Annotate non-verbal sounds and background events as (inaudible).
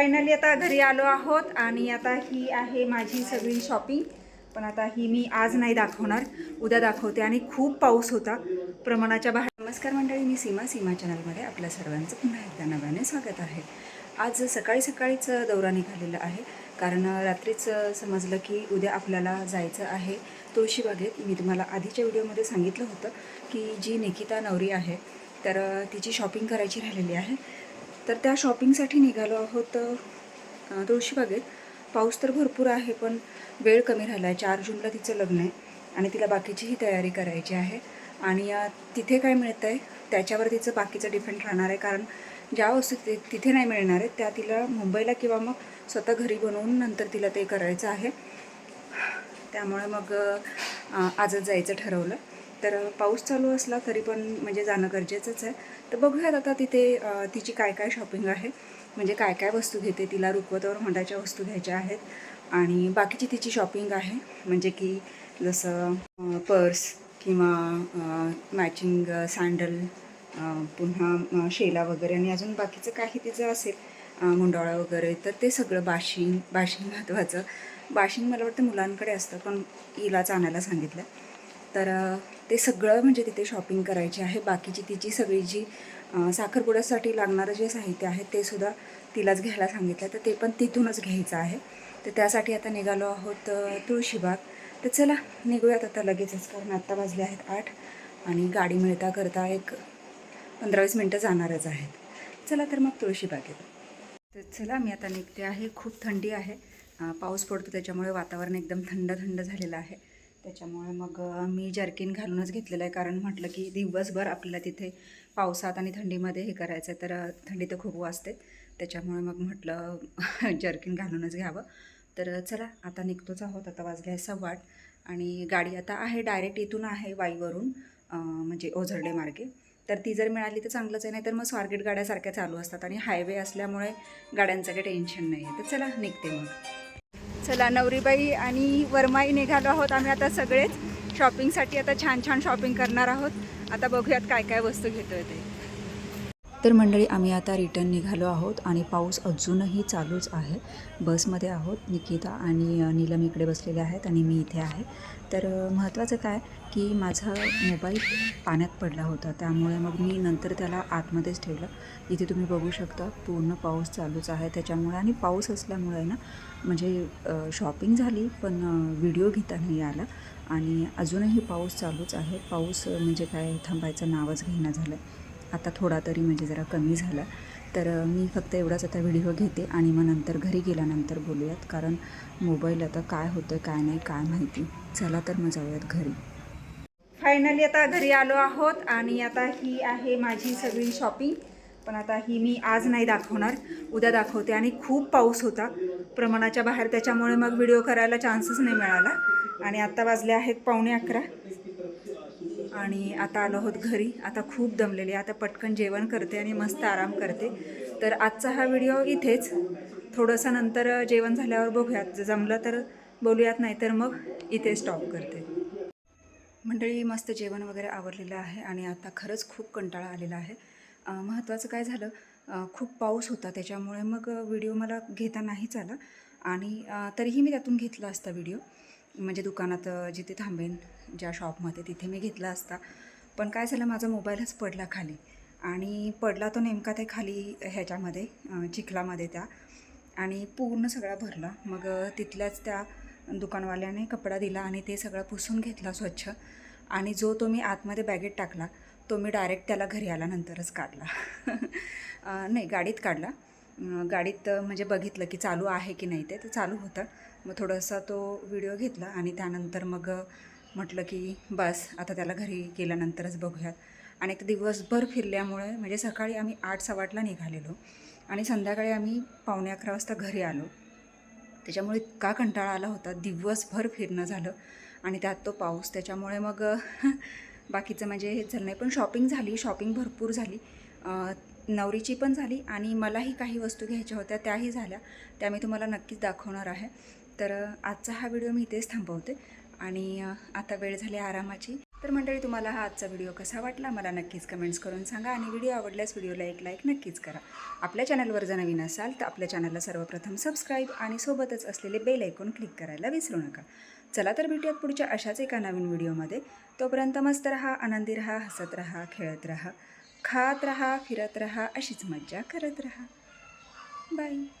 Finally आता घरी आलो आहोत आणि आता ही आहे माझी सगळी शॉपिंग पण आता ही मी आज नाही दाखवणार उद्या दाखवते आणि खूप पाऊस होता. प्रमाणाच्या बाहेर नमस्कार मंडळी मी सीमा सीमा चॅनलमध्ये आपल्या सर्वांचं पुन्हा एकदा नव्याने स्वागत आहे. आज सकाळी सकाळीच दौरा निघालेला आहे कारण रात्रीच समजलं की उद्या आपल्याला जायचं आहे तुळशीबागेत. मी तुम्हाला आधीच्या व्हिडिओमध्ये सांगितलं होतं की जी निकिता नवरी आहे तर तिची शॉपिंग करायची राहिलेली आहे. तर त्या शॉपिंगसाठी निघालो आहोत तुळशीबागेत. पाऊस तर भरपूर आहे पण वेळ कमी राहिला आहे चार जूनला तिचं लग्न आहे आणि तिला बाकीचीही तयारी करायची आहे. आणि तिथे काय मिळतं आहे त्याच्यावर तिचं बाकीचं डिपेंड राहणार आहे. कारण ज्या वस्तू ति तिथे नाही मिळणार आहेत त्या तिला मुंबईला किंवा मग स्वतः घरी बनवून नंतर तिला ते करायचं आहे. त्यामुळे मग आजच जायचं ठरवलं. तर पाऊस चालू असला तरी पण म्हणजे जाणं गरजेचंच आहे. तर बघूयात आता तिथे तिची काय काय शॉपिंग आहे. म्हणजे काय काय वस्तू घेते तिला रुखवतावर होंडाच्या वस्तू घ्यायच्या आहेत. आणि बाकीची तिची शॉपिंग आहे. म्हणजे की जसं पर्स किंवा मॅचिंग सँडल पुन्हा शेला वगैरे आणि अजून बाकीचं काही तिचं असेल अ, मुंडावळा वगैरे तर ते सगळं बाशिंग बाशिंग महत्त्वाचं बाशिंग मला वाटतं मुलांकडे असतं पण हिलाच आणायला सांगितलं. तर ते सगळं म्हणजे तिथे शॉपिंग करायची आहे. बाकीची तिची सगळी जी साखरपुड्यासाठी लागणारं जे साहित्य आहे ते सुद्धा तिलाच घ्यायला सांगितलं. तर ते पण तिथूनच घ्यायचं आहे. तर त्यासाठी आता निघालो आहोत तुळशीबाग तर चला निघूयात आता लगेचच कारण आत्ता वाजले आहेत आठ आणि गाडी मिळता करता एक पंधरा वीस मिनटं जाणारच आहेत. चला तर मग तुळशीबाग येतो तर चला मी आता निघते आहे. खूप थंडी आहे. पाऊस पडतो त्याच्यामुळे वातावरण एकदम थंड थंड झालेलं आहे. त्याच्यामुळे मग मी जर्किन घालूनच घेतलेलं आहे. कारण म्हटलं की दिवसभर आपल्याला तिथे पावसात आणि थंडीमध्ये हे करायचं आहे तर थंडी तर खूप वाजते. त्याच्यामुळे मग म्हटलं (laughs) जर्किन घालूनच घ्यावं. तर चला आता निघतोच आहोत. आता वाजले आहे सव्वाट आणि गाडी आता आहे डायरेक्ट इथून आहे वाईवरून म्हणजे ओझरडे मार्गे. तर ती जर मिळाली तर चांगलंच आहे नाही तर मग स्वारगेट गाड्यासारख्या चालू असतात. आणि हायवे असल्यामुळे गाड्यांचं काही टेन्शन नाही आहे तर चला निघते मग. चला नवरीबाई आणि वरमाई निघालो आहोत आम्ही आता सगळेच. शॉपिंगसाठी आता छान छान शॉपिंग करणार आहोत. आता बघूयात काय काय वस्तू घेतो आहे ते. तर मंडळी आम्ही आता रिटर्न निघालो आहोत आणि पाऊस अजूनही चालूच आहे. बसमध्ये आहोत निकिता आणि नीलम इकडे बसलेले आहेत आणि मी इथे आहे. तर महत्त्वाचं काय की माझा मोबाईल पाण्यात पडला होता. त्यामुळे मग मी नंतर त्याला आतमध्येच ठेवलं. इथे तुम्ही बघू शकता पूर्ण पाऊस चालूच आहे. त्याच्यामुळे आणि पाऊस असल्यामुळे ना म्हणजे शॉपिंग झाली पण व्हिडिओ घेता नाही आला. आणि अजूनही पाऊस चालूच आहे. पाऊस म्हणजे काय थांबायचं नावच घेणं झालं आता थोडा तरी म्हणजे जरा कमी झाला. तर मी फक्त एवढाच आता व्हिडिओ घेते आणि मग नंतर घरी गेल्यानंतर बोलूयात. कारण मोबाईल आता काय होतं काय नाही काय माहिती. चला तर मग जाऊयात घरी. फायनली आता घरी आलो आहोत आणि आता ही आहे माझी सगळी शॉपिंग पण आता ही मी आज नाही दाखवणार. उद्या दाखवते आणि खूप पाऊस होता. प्रमाणाच्या बाहेर त्याच्यामुळे मग व्हिडिओ करायला चान्सच नाही मिळाला. आणि आत्ता वाजले आहेत पावणे अकरा. आणि आता आलो आहोत घरी. आता खूप दमलेली आहे. आता पटकन जेवण करते आणि मस्त आराम करते. तर आजचा हा व्हिडिओ इथेच. थोडंसं नंतर जेवण झाल्यावर बघूयात. जमलं तर बोलूयात नाही तर मग इथे स्टॉप करते. मंडळी मस्त जेवण वगैरे आवरलेलं आहे आणि आता खरंच खूप कंटाळा आलेला आहे. महत्त्वाचं काय झालं? खूप पाऊस होता. त्याच्यामुळे मग व्हिडिओ मला घेता नाहीच आला. आणि तरीही मी त्यातून घेतला असता व्हिडिओ. म्हणजे दुकानात जिथे थांबेन ज्या शॉपमध्ये तिथे मी घेतला असता. पण काय झालं माझा मोबाईलच पडला खाली. आणि पडला तो नेमका ते खाली ह्याच्यामध्ये चिखलामध्ये त्या. आणि पूर्ण सगळा भरला. मग तिथल्याच त्या दुकानवाल्याने कपडा दिला आणि ते सगळं पुसून घेतला स्वच्छ. आणि जो तो मी आतमध्ये बॅगेत टाकला तो मी डायरेक्ट त्याला घरी आल्यानंतरच काढला. (laughs) नाही गाडीत काढला. गाडीत म्हणजे बघितलं की चालू आहे की नाही ते तर चालू होतं. मग थोडासा तो व्हिडिओ घेतला आणि त्यानंतर मग म्हटलं की बस आता त्याला घरी गेल्यानंतरच बघूयात. आणि ते दिवसभर फिरल्यामुळे म्हणजे सकाळी आम्ही आठ सवाटला निघालेलो आणि संध्याकाळी आम्ही पावणे अकरा वाजता घरी आलो. त्याच्यामुळे इतका कंटाळा आला होता दिवसभर फिरणं झालं आणि त्यात तो पाऊस. त्याच्यामुळे मग (laughs) बाकीचं म्हणजे हेच झालं नाही पण शॉपिंग झाली शॉपिंग भरपूर झाली. नवरीची पण झाली आणि मलाही काही वस्तू घ्यायच्या होत्या त्याही झाल्या. त्या मी तुम्हाला नक्कीच दाखवणार आहे. तर आजचा हा व्हिडिओ मी इथेच थांबवते आणि आता वेळ झाली आरामाची. तर मंडळी तुम्हाला हा आजचा व्हिडिओ कसा वाटला मला नक्कीच कमेंट्स करून सांगा आणि व्हिडिओ आवडल्यास व्हिडिओला एक लाईक नक्कीच करा. आपल्या चॅनलवर जर नवीन असाल तर आपल्या चॅनलला सर्वप्रथम सबस्क्राईब आणि सोबतच असलेले बेल ऐकून क्लिक करायला विसरू नका. चला तर भेटूयात पुढच्या अशाच एका नवीन व्हिडिओमध्ये. तोपर्यंत मस्त रहा आनंदी रहा हसत रहा खेळत रहा. खात रहा फिरत रहा अशीच मज्जा करत रहा. बाय